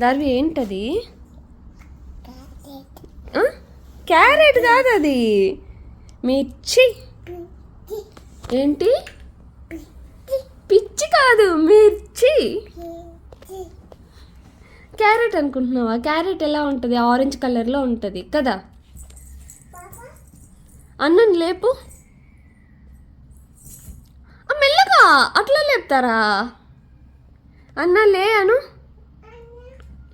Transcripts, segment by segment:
దార్వి ఏంటది? క్యారెట్ కాదు అది మిర్చి. ఏంటి? పిచ్చి కాదు మిర్చి. క్యారెట్ అనుకుంటున్నావా? క్యారెట్ ఎలా ఉంటుంది? ఆరెంజ్ కలర్లో ఉంటుంది కదా? అన్నం లేపు. మెల్లగా అట్లా లేపుతారా? అన్న లే అను.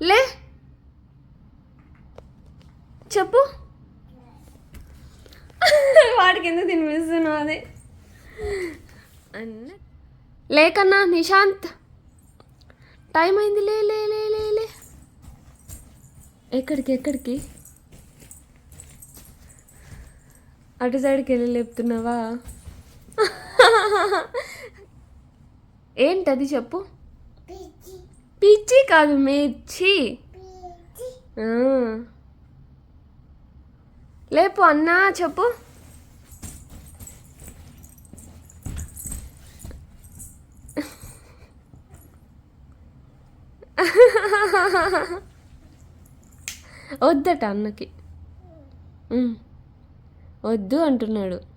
లే. చెప్పు. వాడికి ఎందుకు తినిపిస్తున్నావు అది? అన్న. లేకన్నా నిశాంత్. టైం అయింది లే లే లే లే లే. ఎక్కడికి ఎక్కడికి? అటు సైడ్కి వెళ్ళి లేపుతున్నావా? ఏంటది చెప్పు. పిచ్చి కాదు మిర్చి. లేపు అన్నా చెప్పు. వద్దట అన్నకి. వద్దు అంటున్నాడు.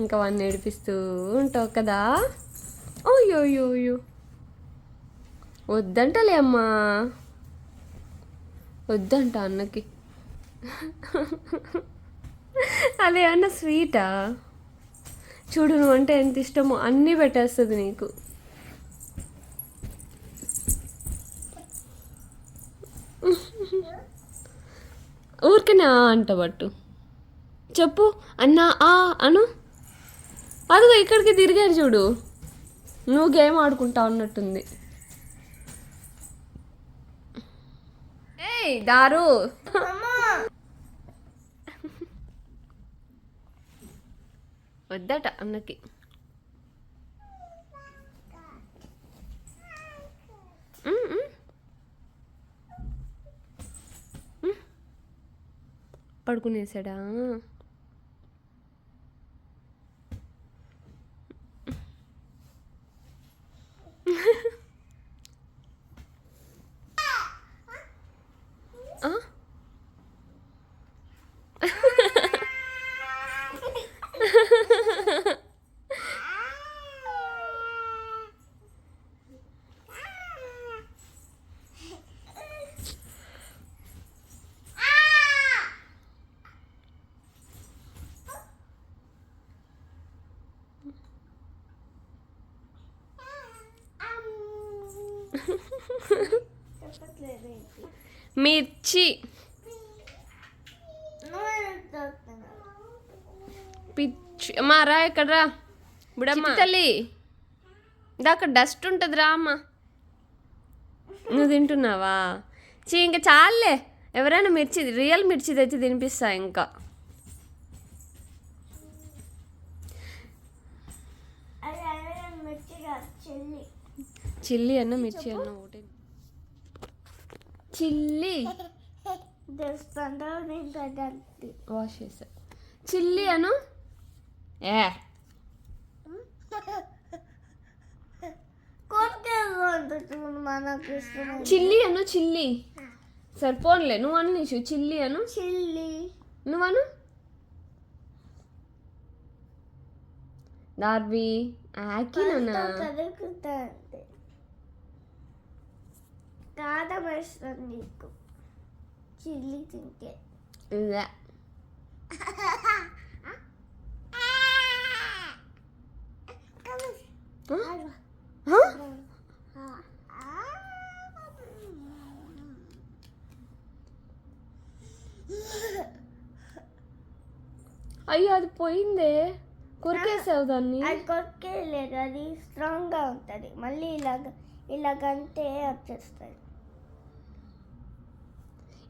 ఇంకా వాడిని ఏడిపిస్తూ ఉంటావు కదా? ఓయోయోయో వద్దంటలే అమ్మా. వద్దంట అన్నకి. అదే అన్న స్వీటా? చూడు నువ్వు అంటే ఎంత ఇష్టమో అన్నీ పెట్టేస్తుంది నీకు. ఊరికనే ఆ అంట పట్టు. చెప్పు అన్నా ఆ అను. అదిగో ఇక్కడికి తిరిగారు చూడు. నువ్వు గేమ్ ఆడుకుంటా ఉన్నట్టుంది ఏయ్ దారు. వద్దట అన్నకి. పడుకునేసాడా? మిర్చి. పిచ్చి. అమ్మా రా ఇక్కడ రా బుడమ్మ తల్లి. ఇందా అక్కడ డస్ట్ ఉంటుంది రా అమ్మ. నువ్వు తింటున్నావా? చీ ఇంకా చాలే ఎవరైనా మిర్చి రియల్ మిర్చి తెచ్చి తినిపిస్తా ఇంకా. చెల్లి. చిల్లి అన్న మిర్చి అన్న చిల్లి. వాష్ చేసా. చిల్లి అను? ఏ. చిల్లి అను చిల్లి. సరిపోన్లే నువ్వు అను నిషు చిల్లి అను? చిల్లి. నువ్వను దార్వి ఆకినన్నా కాదం వేస్తుంది నీకు చిల్లి తింటే. హ? అయ్యో అది పోయిందే కొరికేసావు దాన్ని అది కొక్కేయలేదు అది స్ట్రాంగ్గా ఉంటుంది మళ్ళీ ఇలాగ ఇలాగంటే వచ్చేస్తుంది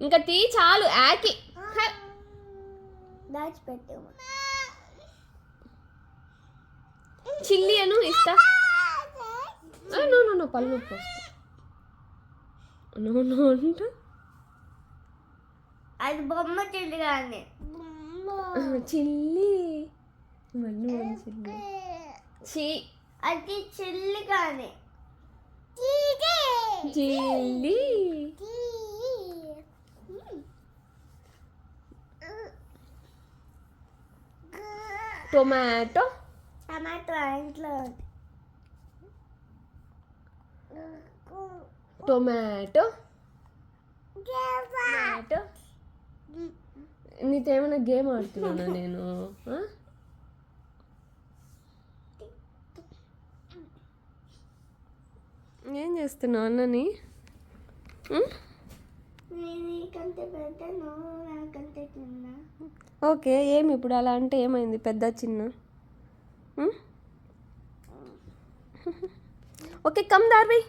ఇంకా తీ చాలు హ. దాచిపెట్టాము చిల్లి అను ఇస్తా. నో నో నో పళ్ళు నొప్పి నో నో అంట. అది బొమ్మ చిల్లి కానీ. చిల్లి. ఇవన్నీ మంచిది చీ. అది చిల్లిగానే చిల్లి. టొమాటో? టమాటో ఇంట్లో టొమాటో? టొమాటో? నీతో ఏమైనా గేమ్ ఆడుతున్నానా నేను? ఏం చేస్తున్నావు అన్నని? పెద్ద ఓకే ఏమి ఇప్పుడు అలా అంటే ఏమైంది? పెద్ద చిన్న? Okay come Darvi